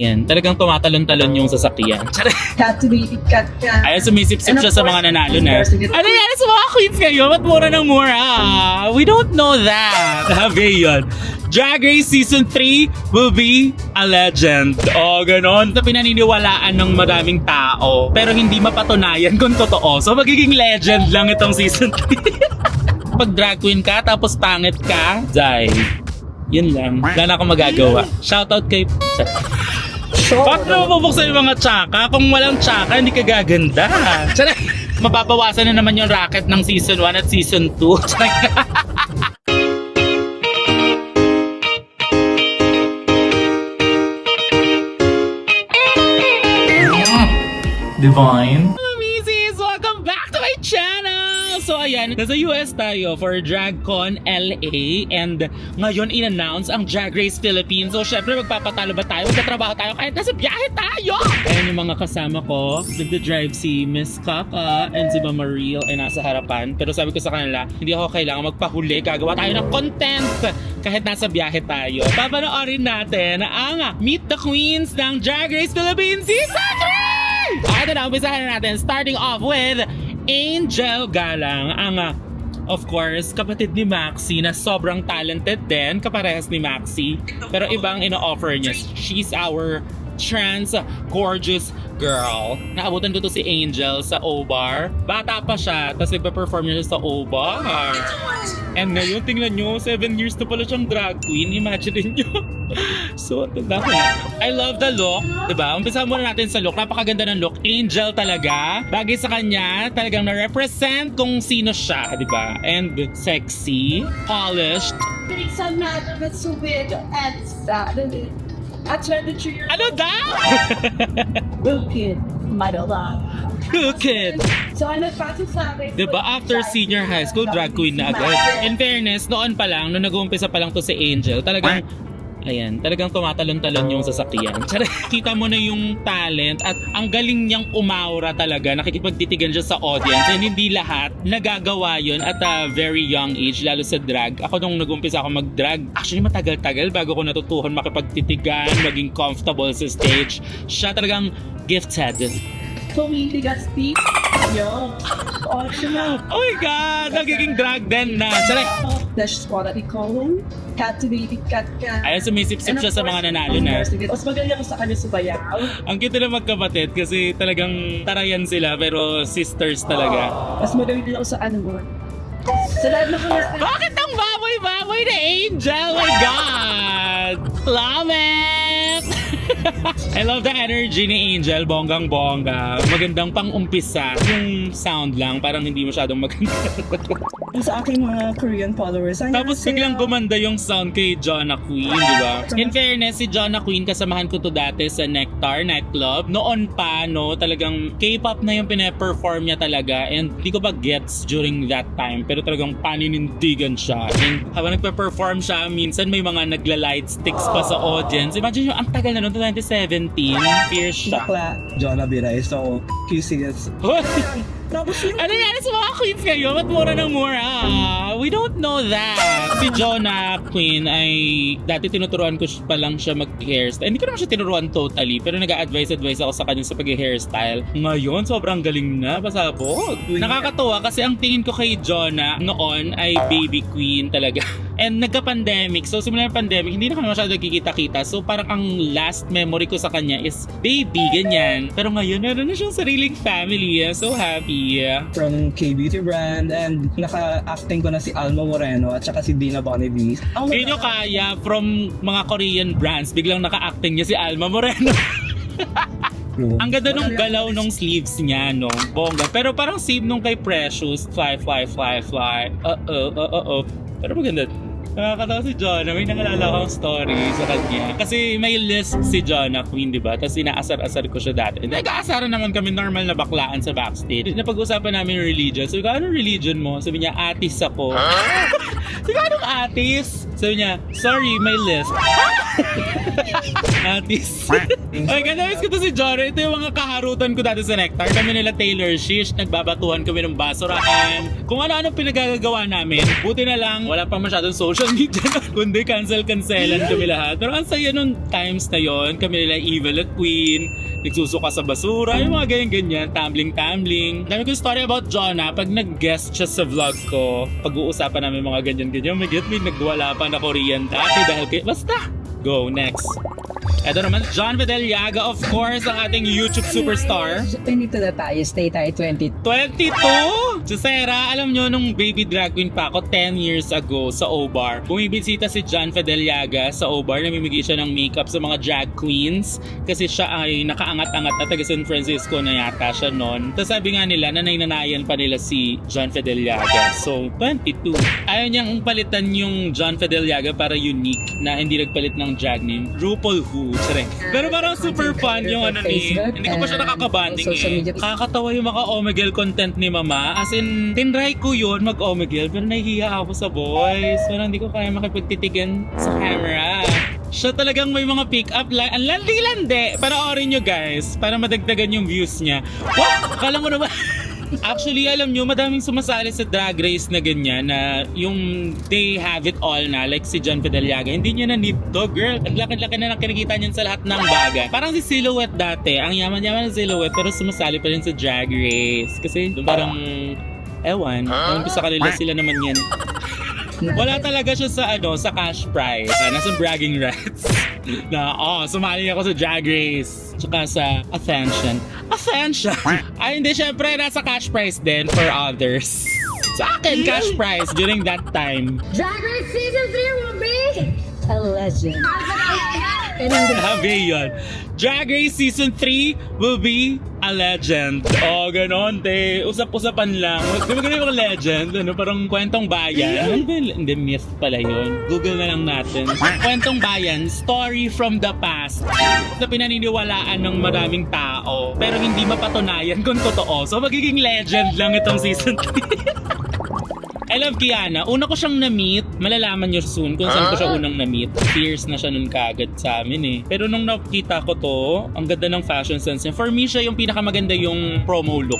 Yan, talagang tumatalon-talon yung sasakyan. Captivated cat cat. Ay, sumisip-sip siya sa mga nanalo na. Ano yan sa mga queens ngayon? Ba't mura ng mura? We don't know that. Sabi yun. Drag Race Season 3 will be a legend. O, ganon. Ito pinaniniwalaan ng maraming tao. Pero hindi mapatunayan kung totoo. So, magiging legend lang itong Season 3. Pag drag queen ka, tapos pangit ka, Zay. Yun lang. Wala na akong magagawa. Shoutout kay... Bakit mo mabuksan yung mga tsaka? Kung walang tsaka, hindi ka gaganda. Tsara, mababawasan na naman yung racket ng season 1 at season 2. Divine. Ayan, nasa US tayo for DragCon LA and ngayon in-announce ang Drag Race Philippines. So syempre magpapatalo ba tayo? Magtatrabaho tayo kahit nasa biyahe tayo! Ayan yung mga kasama ko. Nagda-drive si Miss Kaka and si Mama Real ay nasa harapan. Pero sabi ko sa kanila, hindi ako kailangan magpahuli. Gagawa tayo ng content kahit nasa biyahe tayo. Papanoorin natin ang Meet the Queens ng Drag Race Philippines Season 3! Okay, ito na, umpisahan na natin. Starting off with Angel Galang. Ang, ah, of course, kapatid ni Maxi na sobrang talented din, kaparehas ni Maxi. Pero ibang ino-offer niya. She's our trans gorgeous girl. Naabutan ko to si Angel sa O-Bar. Bata pa siya, tapos nagpa-perform niya siya sa O-Bar. And ngayon, tingnan nyo, 7 years na pala siyang drag queen. Imagine nyo. so, tanda ko na. I love the look. Diba? Umpisa muna natin sa look. Napakaganda ng look. Angel talaga. Bagay sa kanya, talagang na-represent kung sino siya. Diba? And sexy, polished. Big sun matter so big and Saturday. At 23 years Ano daw? old kid, might love. Cookin! So ano pasok sa akin? Diba? After senior high school, drag queen na agad. In fairness, noon pa lang, nung nag-uumpisa pa lang to si Angel, talagang Ayan, talagang tumatalon-talon yung sasakyan. Tsara, Kita mo na yung talent at ang galing niyang umaura talaga. Nakikipagtitigan siya sa audience and hindi lahat nagagawa yon at a very young age, lalo sa drag. Ako nung nag-umpisa ako mag-drag, actually matagal-tagal bago ko natutuhan makipagtitigan, maging comfortable sa stage. Siya talagang gifted. Tumili ka Steve. Yo. Oh, siya Oh my God! Nagiging drag din na. Tsara, That's quality column. Captivated cat cat. Ayun, sumisip-sip siya sa mga nanalo na. Mas magaling ako sa kanya subayaw. Ang cute na magkapatid kasi talagang tarayan sila pero sisters talaga. Mas magaling din ako sa ano mo. Sa lahat ng mga Bakit ang baboy-baboy na Angel? My God! Love it! I love the energy ni Angel, bonggang-bongga. Magandang pang-umpisa. Yung sound lang, parang hindi masyadong maganda. sa aking mga Korean followers. Ay, Tapos biglang gumanda yung sound kay Jonna Queen, di ba? In fairness, si Jonna Queen, kasamahan ko to dati sa Nectar nightclub. Noon pa, no, talagang K-pop na yung pinaperform niya talaga and di ko ba gets during that time. Pero talagang paninindigan siya. And habang nagpe-perform siya, minsan may mga nagla-light sticks pa sa audience. Imagine yung ang tagal na noon, 2017, fierce siya. Bakla, Jonah Biray. So, QCS. Tapos yung Ano yan sa mga queens ngayon? Ba't mura ng mura? We don't know that. Si Jonah Queen ay dati tinuturuan ko pa lang siya mag-hairstyle. Hindi ko naman siya tinuruan totally, pero nag-advise-advise ako sa kanya sa pag-hairstyle. Ngayon, sobrang galing na. Pasabot. Nakakatuwa kasi ang tingin ko kay Jonah noon ay baby queen talaga. And nagka-pandemic. So, simula ng pandemic, hindi na kami masyado nagkikita-kita. So, parang ang last memory ko sa kanya is baby, ganyan. Pero ngayon, meron na siyang sariling family. I'm so happy. From K-Beauty brand. And naka-acting ko na si Alma Moreno at saka si Dina Bonnevie. Ang Hindi nyo kaya from mga Korean brands, biglang naka-acting niya si Alma Moreno. Ang ganda nung galaw nung sleeves niya, no? Bongga. Pero parang same nung kay Precious. Fly, fly, fly, fly. Uh-oh, uh-oh. Pero maganda. Nakakatawa si Jonah. May nakalala akong story sa kanya. Kasi may list si Jonah Queen, di ba? Tapos inaasar-asar ko siya dati. Nag-aasaran naman kami normal na baklaan sa backstage. Napag-usapan namin yung religion. Sabi ko, anong religion mo? Sabi niya, atis ako. Sabi ko, anong atis? Sabi niya, sorry, may list. Atis. Ay, ganda ko to si Jory. Ito yung mga kaharutan ko dati sa Nectar. Kami nila Taylor Shish. Nagbabatuhan kami ng basurahan. Kung ano-ano pinagagagawa namin. Buti na lang, wala pa masyadong social media. Kundi cancel-cancelan kami lahat. Pero ang saya nung times na yon Kami nila Evil at Queen. Nagsusuka sa basura. Yung mga ganyan-ganyan. Tumbling-tumbling. Dami ko story about Jonah. Pag nag-guest siya sa vlog ko, pag-uusapan namin mga ganyan-ganyan. May get me nagwala pa na Korean dati dahil kay... Basta! Go, next. Ito naman, John Vidaliaga, of course, ang ating YouTube superstar. 22 na tayo, stay tayo 20. 22! Si Sarah, alam nyo, nung baby drag queen pa ako 10 years ago sa O-Bar, bumibisita si John Fideliaga sa O-Bar, namimigay siya ng makeup sa mga drag queens kasi siya ay nakaangat-angat na taga San Francisco na yata siya noon. Tapos sabi nga nila, nanay-nanayan pa nila si John Fideliaga. So, 22. Ayaw niyang palitan yung John Fideliaga para unique na hindi nagpalit ng drag name. RuPaul Who. Tsare. Pero parang super fun yung ano ni... Hindi ko pa siya nakakabanding eh. Kakatawa yung mga Omegle content ni Mama. As in, tinry ko yun mag-Omegle pero nahihiya ako sa voice. Parang hindi ko kaya makipagtitigan sa camera. Siya talagang may mga pick-up line. Ang landi-landi. Panoorin nyo guys. Para madagdagan yung views niya. Wow! Kala mo naman... Actually, alam nyo, madaming sumasali sa drag race na ganyan na yung they have it all na, like si John Fideliaga. Hindi niya na need to, girl. Ang laki-laki na ng kinikita niyan sa lahat ng bagay. Parang si Silhouette dati, ang yaman-yaman ng Silhouette, pero sumasali pa rin sa drag race. Kasi parang, ewan, ewan ko sa kanila, sila naman yan. Wala talaga siya sa ano, sa cash prize. Uh, nasa bragging rights. na, oh, sumali ako sa drag race. Tsaka sa attention. Attention! Ay, hindi, syempre, nasa cash prize din for others. Sa akin, cash prize during that time. Drag Race Season 3 will be a legend. Sabi yun. Drag Race Season 3 will be legend. Oh, ganon, te. Usap-usapan lang. Di ba ganun yung legend? Ano, parang kwentong bayan. Ano ba yun? Hindi, myth pala yun. Google na lang natin. Kwentong bayan, story from the past. Na pinaniniwalaan ng maraming tao. Pero hindi mapatunayan kung totoo. So, magiging legend lang itong Season 3. I love Kiana. Una ko siyang na-meet. Malalaman niyo soon kung saan ko siya unang na-meet. Years na siya nun kagad sa amin eh. Pero nung nakita ko to, ang ganda ng fashion sense niya. For me, siya yung pinakamaganda yung promo look.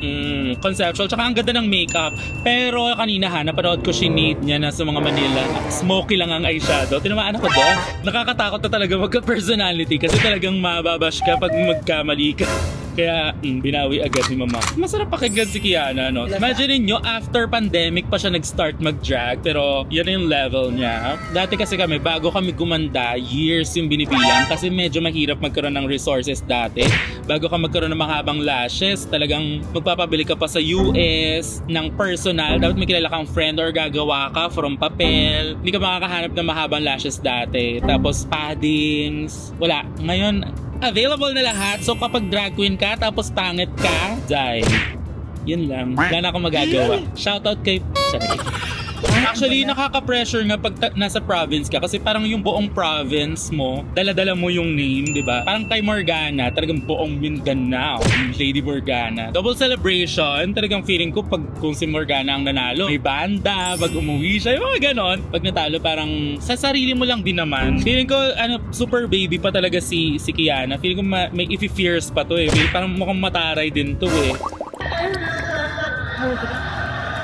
Mm, conceptual. Tsaka ang ganda ng makeup. Pero kanina ha, napanood ko sinate niya na sa mga Manila. Smoky lang ang eyeshadow. Tinamaan ako doon. Nakakatakot na talaga magka-personality kasi talagang mababash ka pag magkamali ka. Kaya, mm, binawi agad ni mama. Masarap pakinggan si Kiana, no? Imagine niyo after pandemic pa siya nag-start mag-drag, pero na yung level niya. Dati kasi kami, bago kami gumanda, years yung binibilang kasi medyo mahirap magkaroon ng resources dati. Bago ka magkaroon ng mahabang lashes, talagang magpapabili ka pa sa US ng personal. Dapat may kilala kang friend or gagawa ka from papel. Hindi ka makakahanap ng mahabang lashes dati. Tapos paddings. Wala. Ngayon, available na lahat. So kapag drag queen ka, tapos pangit ka, die. Yun lang. Wala na akong magagawa. Shoutout kay... Sorry. Actually, nakaka-pressure nga pag ta- nasa province ka kasi parang yung buong province mo, dala-dala mo yung name, di ba? Parang kay Morgana, talagang buong Mindanao, Lady Morgana. Double celebration, talagang feeling ko pag kung si Morgana ang nanalo, may banda, pag umuwi siya, yung mga ganon. Pag natalo, parang sa sarili mo lang din naman. Feeling ko, ano, super baby pa talaga si, si Kiana. Feeling ko ma- may ifi-fears pa to eh. Parang mukhang mataray din to eh.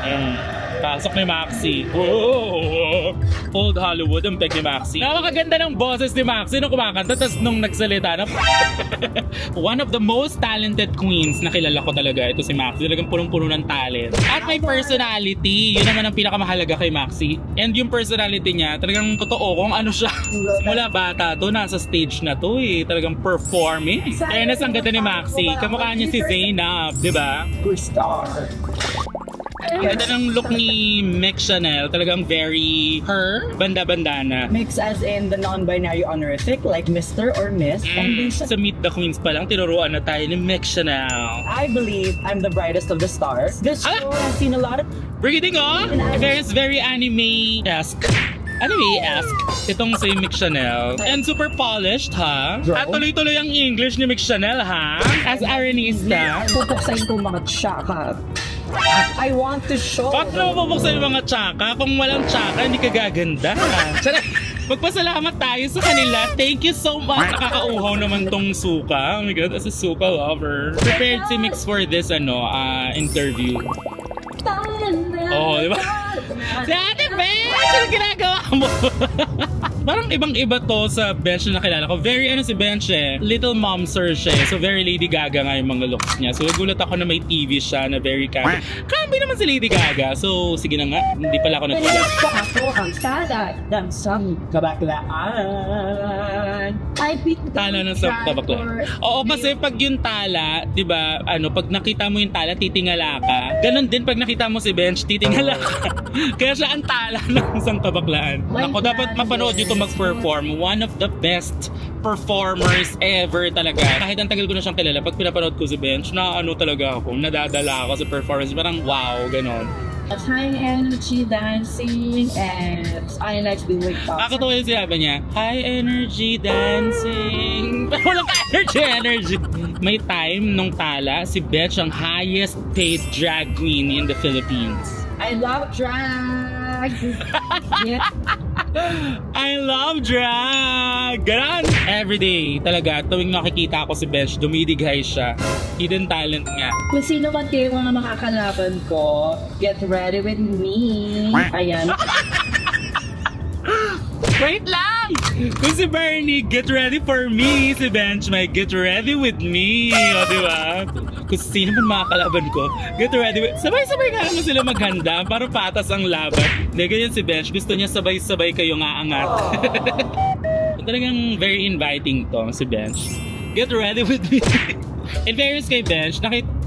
Ayun. Pasok ni Maxi. Whoa! Old Hollywood ang peg ni Maxi. Napakaganda ng boses ni Maxi nung kumakanta tapos nung nagsalita na One of the most talented queens na kilala ko talaga ito si Maxi. Talagang punong-puno ng talent. At may personality. Yun naman ang pinakamahalaga kay Maxi. And yung personality niya, talagang totoo kung ano siya. Mula bata to, nasa stage na to eh. Talagang performing. Fairness ang ganda ni Maxi. Kamukha niya si Zainab, di ba? Star. Ang ganda ng look ni Mick Chanel. Talagang very her, banda-bandana. Mix as in the non-binary honorific like Mr. or Miss. And Mm, they sa- sa Meet the Queens pa lang, tinuruan na tayo ni Mick Chanel. I believe I'm the brightest of the stars. This Ah! show has seen a lot of Brigading oh! Very, very anime-esque. Anime-esque. Itong si Mick Chanel. And super polished, ha? At tuloy-tuloy ang English ni Mick Chanel, ha? As arenista. pupuksain ko mga tsaka. I want to show. Bakit naman pupuksan yung mga tsaka? Kung walang tsaka, hindi ka gaganda. Tsaka- Magpasalamat tayo sa kanila. Thank you so much. Nakakauhaw naman tong suka. Oh my God, as a suka lover. Prepared si Mix for this, ano, ah, interview. Oo, di ba? Si Ate Bench! Ano ginagawa mo? Parang ibang-iba to sa Bench na nakilala ko. Very ano si Bench eh. Little momser siya eh. So very Lady Gaga nga yung mga looks niya. So nagulat ako na may TV siya na very camera. Kambi naman si Lady Gaga. So sige na nga. Hindi pala ako natulat. Ako ang salad ng isang kabaklaan. The Tala ng sa tabakla. Oo, kasi pag yung tala, 'di ba? Ano, pag nakita mo yung tala, titingala ka. Ganon din pag nakita mo si Bench, titingala ka. Kaya siya ang tala ng isang kabaklaan. My Ako dapat mapanood nyo to mag-perform. One of the best performers ever talaga. Kahit ang tagal ko na siyang kilala, pag pinapanood ko si Bench, na ano talaga ako, nadadala ako sa performance. Parang wow, ganon. High energy dancing and I like to wake up. Nakakatawa yung sinabi niya, high energy dancing. Pero walang energy, energy. May time nung tala, si Betch ang highest paid drag queen in the Philippines. I love drag. yeah. I love drag! Ganon! Everyday, talaga, tuwing nakikita ko si Bench, dumidighay siya. Hidden talent nga. Kung sino man kayo mga makakalaban ko, get ready with me. Ayan. Wait lang! Kung si Bernie, get ready for me. Si Bench, may get ready with me. O, di ba? Kung sino man makakalaban ko, get ready. Sabay-sabay nga mo sila maghanda para patas ang laban. Hindi, ganyan si Bench. Gusto niya sabay-sabay kayo nga angat. Talagang very inviting to, si Bench. Get ready with me. In fairness kay Bench,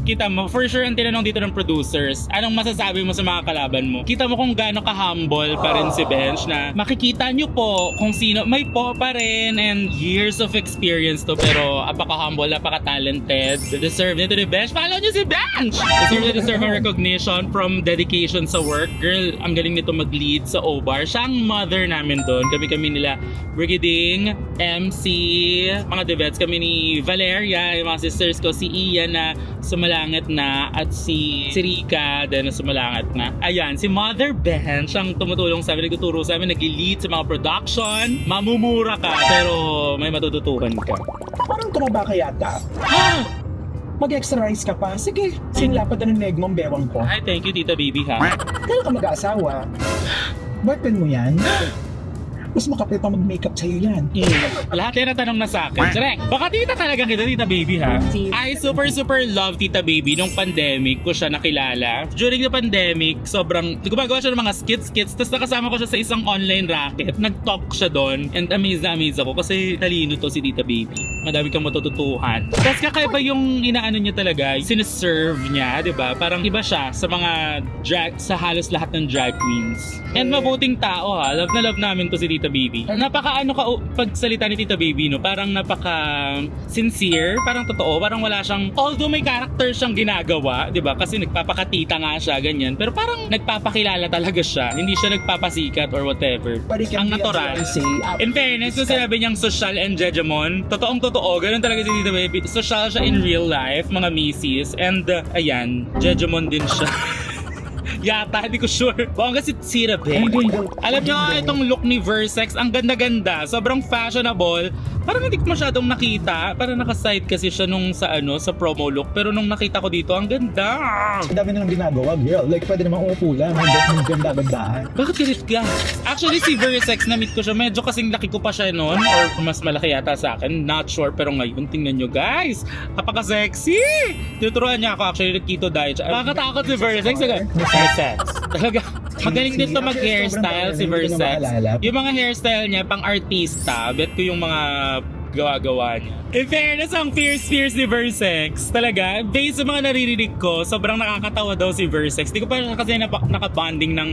nakikita mo, for sure ang tinanong dito ng producers, anong masasabi mo sa mga kalaban mo? Kita mo kung gaano ka-humble pa rin si Bench na makikita nyo po kung sino, may po pa rin and years of experience to pero apaka-humble, apaka-talented. Deserve nito ni Bench. Follow nyo si Bench! Deserve na deserve ang recognition from dedication sa work. Girl, ang galing nito mag-lead sa O-Bar. Siya ang mother namin doon. Kami-kami nila Brigading, MC, mga devets kami ni Valeria, yung mga sisters ko, si Ian na sumalangit na at si, si Rika din na sumalangit na. Ayan, si Mother Bench ang tumutulong sa amin, nagtuturo sa amin, nag-lead sa mga production. Mamumura ka, pero may matututuhan ka. Parang tumaba ka yata. Mag-exercise ka pa. Sige, sinlapad na ng leg mong bewang ko. Ay, thank you, Tita Baby, ha? Kailan ka mag-aasawa? Boyfriend mo yan? Mas makapit pa mag-makeup sa'yo yan. Mm. Lahat yan ang tanong na sa akin. Correct. Baka tita talaga kita, tita baby ha? I super super love tita baby nung pandemic ko siya nakilala. During the pandemic, sobrang, gumagawa siya ng mga skits-skits, tapos nakasama ko siya sa isang online racket. Nag-talk siya doon, and amazed na amazed ako kasi talino to si tita baby. Madami kang matututuhan. Tapos kakaiba yung inaano niya talaga, siniserve niya, di ba? Parang iba siya sa mga drag, sa halos lahat ng drag queens. And mabuting tao ha, love na love namin to si Tita Baby. Napaka ano ka pagsalita ni Tita Baby no, parang napaka sincere, parang totoo, parang wala siyang although may character siyang ginagawa, 'di ba? Kasi nagpapakatita nga siya ganyan, pero parang nagpapakilala talaga siya, hindi siya nagpapasikat or whatever. Ang natural. fiancé. In fairness, kung sinabi niyang social and jejemon, totoong totoo, ganun talaga si Tita Baby. Social siya in real life, mga misis. And, uh, ayan, jejemon din siya. Yata, hindi ko sure. Bongga si Tita Baby. Alam niyo, itong look ni Versex, ang ganda-ganda. Sobrang fashionable. Parang hindi ko masyadong nakita. Parang nakaside kasi siya nung sa ano, sa promo look. Pero nung nakita ko dito, ang ganda. Ang dami nilang ginagawa, girl. Like, pwede naman umupo lang. Ang ganda-gandaan. Bakit galit ka? Actually, si Versex, na-meet ko siya. Medyo kasing laki ko pa siya noon. Or mas malaki yata sa akin. Not sure. Pero ngayon, tingnan nyo guys. Napaka-sexy! Tinuturuan niya ako actually. Keto diet. Nakakatakot si Versex. Versex. Talaga. Magaling din to mag-hairstyle si maalala. Yung mga hairstyle niya, pang artista. Bet ko yung mga gawa-gawa niya. In fairness, ang fierce-fierce ni Versex. Talaga, based sa mga naririnig ko, sobrang nakakatawa daw si Versex. Di ko pa kasi napa- nakabanding ng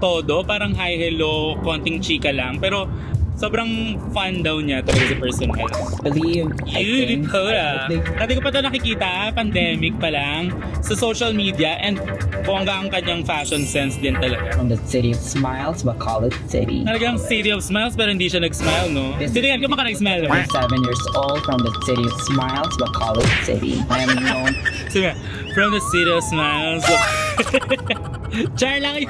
todo. Parang hi, hello, konting chika lang. Pero sobrang fun daw niya talaga sa personal. Believe, I think, Beautiful I ah. think, Dati ko pa ito nakikita, pandemic pa lang, sa social media, and bongga ang kanyang fashion sense din talaga. from the city of smiles, Bacolod City. Talagang city of smiles pero hindi siya nag-smile, no? Sino yan? Kung baka nag-smile, no? I'm seven years old from the city of smiles, Bacolod City. I am known Sige, from the city of smiles. Char lang yun.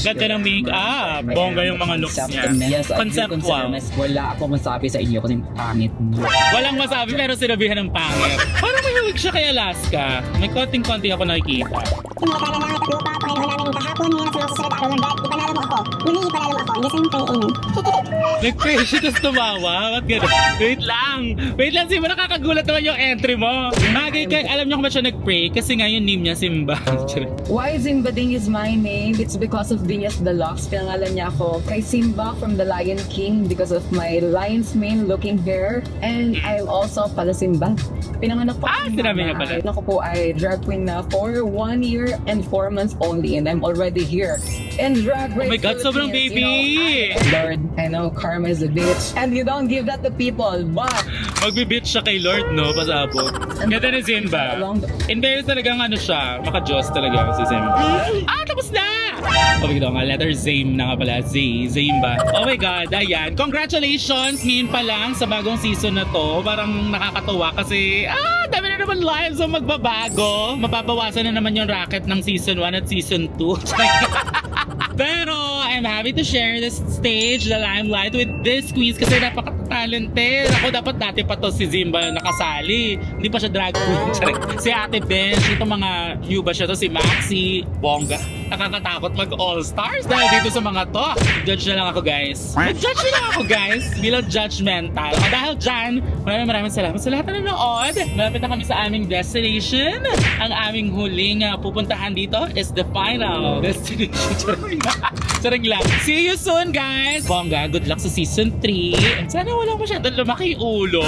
Ganda ng make-up. Bongga yung mga looks niya. Yes, consider Conceptual. myself. Wala ako masabi sa inyo kung pangit mo. Walang masabi pero sinabihan ng pangit. Parang mahilig siya kay Alaska. May konting-konti ako nakikita. Pinakala na ang lupa, pareho namin kahapon, ngayon sa mga susunod araw ng dad, ipalalo mo ako. Muli ipalalo mo ako, yes I'm praying. Nag-pray siya tapos tumawa. Ba't gano'n? Wait lang. Wait lang, Simba. Nakakagulat naman yung entry mo. Bagay kay, alam niyo kung ba't siya nag-pray? Kasi nga yung name niya Simba. Why Simba Ding is my name? It's because of Venus Deluxe. Pinangalan niya ako kay Simba from the Lion King because of my lion's mane looking hair. And I'm also pala Simba. Pinanganak po Ah, sinabi niya pala. Ako po ay drag queen na for one year and four months only and I'm already here. And drag race Oh my God, sobrang baby! You know, Lord, I know karma is a bitch. And you don't give that to people, but Magbibit siya kay Lord, no? Pasabot. Ganda ni the- In fairness talagang ano siya, maka-Diyos talaga si Simba. Ah, tapos na! Oh my God, nga, letter Zame na nga pala. Z, Zame ba? Oh my God, ayan. Congratulations! Ngayon pa lang sa bagong season na to. Parang nakakatuwa kasi, ah, dami na naman lives ang magbabago. Mababawasan na naman yung racket ng season 1 at season 2. Pero I'm happy to share this stage, the limelight with this queens kasi napaka-talented. Ako dapat dati pa to si Zimba nakasali. Hindi pa siya drag queen. Si Ate Bench, itong mga new ba siya to, si Maxi, Bongga. Nakakatakot mag all-stars dahil dito sa mga to. Judge na lang ako guys. Judge na lang ako guys bilang judgmental. O dahil dyan, maraming maraming salamat sa lahat na nanood. Malapit na kami sa aming destination. Ang aming huling uh, pupuntahan dito is the final destination. Charing. Lang. See you soon guys! Bongga, good luck sa season 3. Sana walang masyadong lumaki ulo.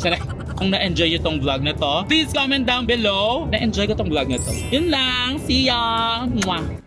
Charing. Kung na-enjoy nyo tong vlog na to, please comment down below. Na-enjoy ko tong vlog na to. Yun lang. See ya! Mwah!